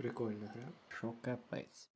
Прикольно, гра. Що капець.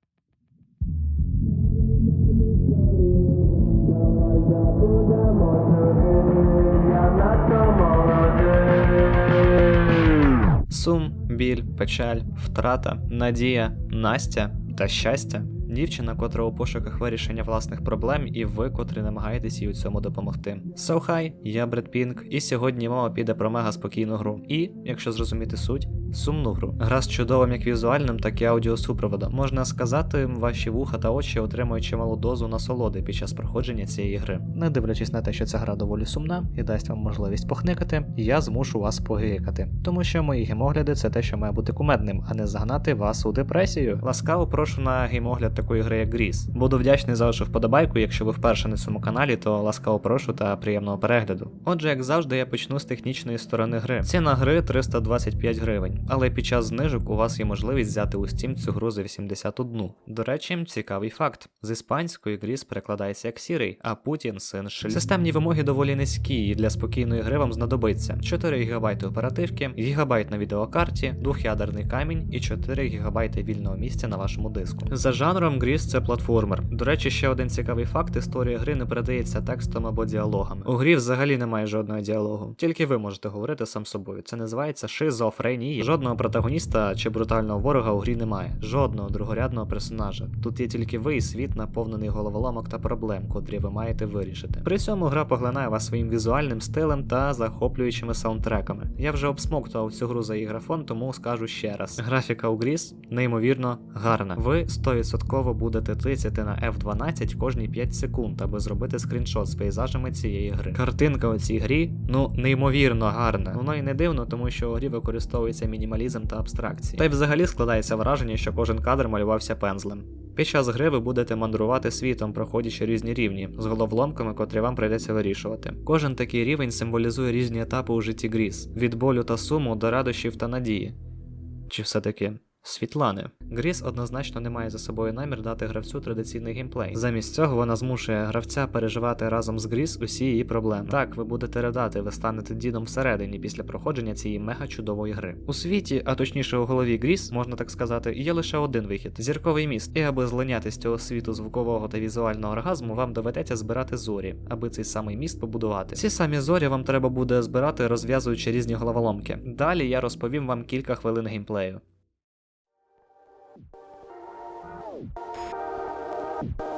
Сум, біль, печаль, втрата, надія, Настя та щастя. Дівчина, котра у пошуках вирішення власних проблем, і ви, котрі намагаєтесь їй у цьому допомогти. So hi, я Бред Пінк, і сьогодні мова піде про мега спокійну гру. І, якщо зрозуміти суть, сумну гру. Гра з чудовим як візуальним, так і аудіосупроводом. Можна сказати, ваші вуха та очі отримують чималу дозу насолоди під час проходження цієї гри. Не дивлячись на те, що ця гра доволі сумна і дасть вам можливість похникати, я змушу вас погикати. Тому що мої геймогляди це те, що має бути кумедним, а не загнати вас у депресію. Ласкаво прошу на геймогляд такої гри, як Гріз. Буду вдячний за вашу вподобайку. Якщо ви вперше на цьому каналі, то ласкаво прошу та приємного перегляду. Отже, як завжди, я почну з технічної сторони гри. Ціна гри 325 гривень, але під час знижок у вас є можливість взяти у Steam цю гру за 81. До речі, цікавий факт: з іспанської Гріз перекладається як сірий, а Путін син шль. Системні вимоги доволі низькі, і для спокійної гри вам знадобиться 4 ГБ оперативки, гігабайт на відеокарті, двох'ядерний камінь і 4 ГБ вільного місця на вашому диску. За жанром Гріз це платформер. До речі, ще один цікавий факт: історія гри не передається текстом або діалогами. У грі взагалі немає жодного діалогу. Тільки ви можете говорити сам собою. Це називається шизофренія. Жодного протагоніста чи брутального ворога у грі немає. Жодного другорядного персонажа. Тут є тільки ви і світ, наповнений головоломок та проблем, котрі ви маєте вирішити. При цьому гра поглинає вас своїм візуальним стилем та захоплюючими саундтреками. Я вже обсмоктував цю гру за її графон, тому скажу ще раз: графіка у Гріз неймовірно гарна. Ви 100% будете тицяти на F12 кожні 5 секунд, аби зробити скріншот з пейзажами цієї гри. Картинка у цій грі ну неймовірно гарна. Воно і не дивно, тому що у грі використовується мінімалізм та абстракції. Та й взагалі складається враження, що кожен кадр малювався пензлем. Під час гри ви будете мандрувати світом, проходячи різні рівні, з головоломками, котрі вам прийдеться вирішувати. Кожен такий рівень символізує різні етапи у житті Гріз: від болю та суму до радощів та надії. Чи все-таки Світлани. Гріс однозначно не має за собою намір дати гравцю традиційний геймплей. Замість цього вона змушує гравця переживати разом з Гріс усі її проблеми. Так, ви будете ридати, ви станете дідом всередині після проходження цієї мега чудової гри. У світі, а точніше у голові Гріс, можна так сказати, є лише один вихід зірковий міст. І аби злиняти з цього світу звукового та візуального оргазму, вам доведеться збирати зорі, аби цей самий міст побудувати. Ці самі зорі вам треба буде збирати, розв'язуючи різні головоломки. Далі я розповім вам кілька хвилин геймплею. Bye.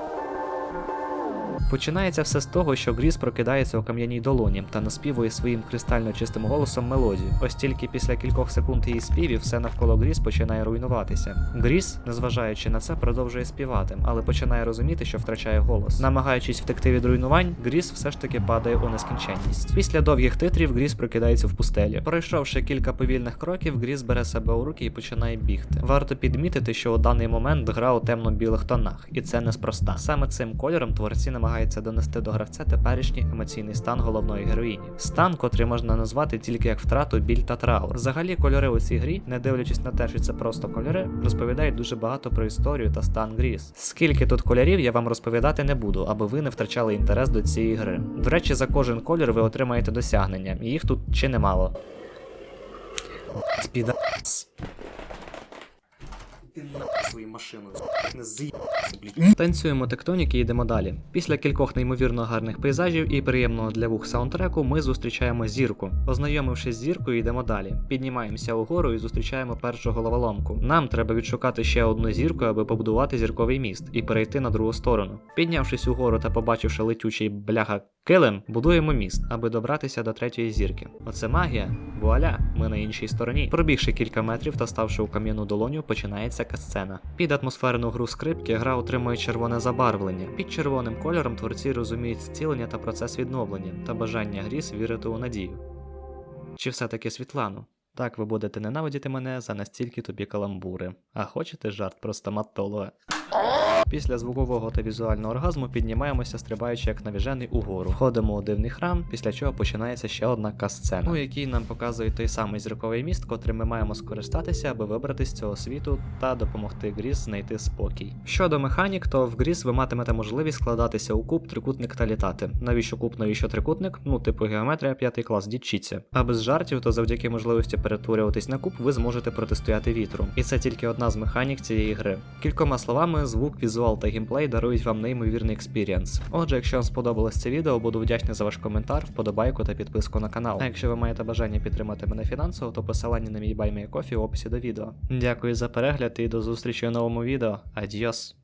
Починається все з того, що Гріс прокидається у кам'яній долоні та наспівує своїм кристально чистим голосом мелодію. Ось тільки після кількох секунд її співів все навколо Гріс починає руйнуватися. Гріс, незважаючи на це, продовжує співати, але починає розуміти, що втрачає голос. Намагаючись втекти від руйнувань, Гріс все ж таки падає у нескінченність. Після довгих титрів Гріс прокидається в пустелі. Пройшовши кілька повільних кроків, Гріс бере себе у руки і починає бігти. Варто підмітити, що у даний момент гра у темно-білих тонах, і це неспроста. Саме цим кольором творці намагаються донести до гравця теперішній емоційний стан головної героїні. Стан, котрий можна назвати тільки як втрату, біль та траур. Взагалі, кольори у цій грі, не дивлячись на те, що це просто кольори, розповідають дуже багато про історію та стан Гріс. Скільки тут кольорів я вам розповідати не буду, аби ви не втрачали інтерес до цієї гри. До речі, за кожен колір ви отримаєте досягнення, їх тут чи немало. Підас. Свою машину, не. Танцюємо тектоніки і йдемо далі. Після кількох неймовірно гарних пейзажів і приємного для вух саундтреку ми зустрічаємо зірку. Ознайомившись з зіркою, йдемо далі. Піднімаємося угору і зустрічаємо першу головоломку. Нам треба відшукати ще одну зірку, аби побудувати зірковий міст і перейти на другу сторону. Піднявшись угору та побачивши летючий бляха килим, будуємо міст, аби добратися до третьої зірки. Оце магія. Вуаля, ми на іншій стороні. Пробігши кілька метрів та ставши у кам'яну долоню, починається касцена. Під атмосферну гру скрипки гра отримує червоне забарвлення. Під червоним кольором творці розуміють зцілення та процес відновлення та бажання гріз вірити у надію. Чи все-таки Світлану? Так ви будете ненавидіти мене за настільки тобі каламбури. А хочете жарт про стоматолога? Після звукового та візуального оргазму піднімаємося, стрибаючи як навіжений угору. Входимо у дивний храм, після чого починається ще одна касцена, у якій нам показують той самий зірковий міст, котрим ми маємо скористатися, аби вибратися з цього світу та допомогти Гріз знайти спокій. Щодо механік, то в Гріз ви матимете можливість складатися у куб, трикутник та літати. Навіщо куб, навіщо трикутник? Ну, типу геометрія, п'ятий клас, дічіться. А без жартів, то завдяки можливості перетворюватись на куб, ви зможете протистояти вітру. І це тільки одна з механік цієї гри. Кількома словами, звук, візуал та геймплей дарують вам неймовірний експірієнс. Отже, якщо вам сподобалось це відео, буду вдячний за ваш коментар, вподобайку та підписку на канал. А якщо ви маєте бажання підтримати мене фінансово, то посилання на мій Buy кофі в описі до відео. Дякую за перегляд і до зустрічі у новому відео. Адіос!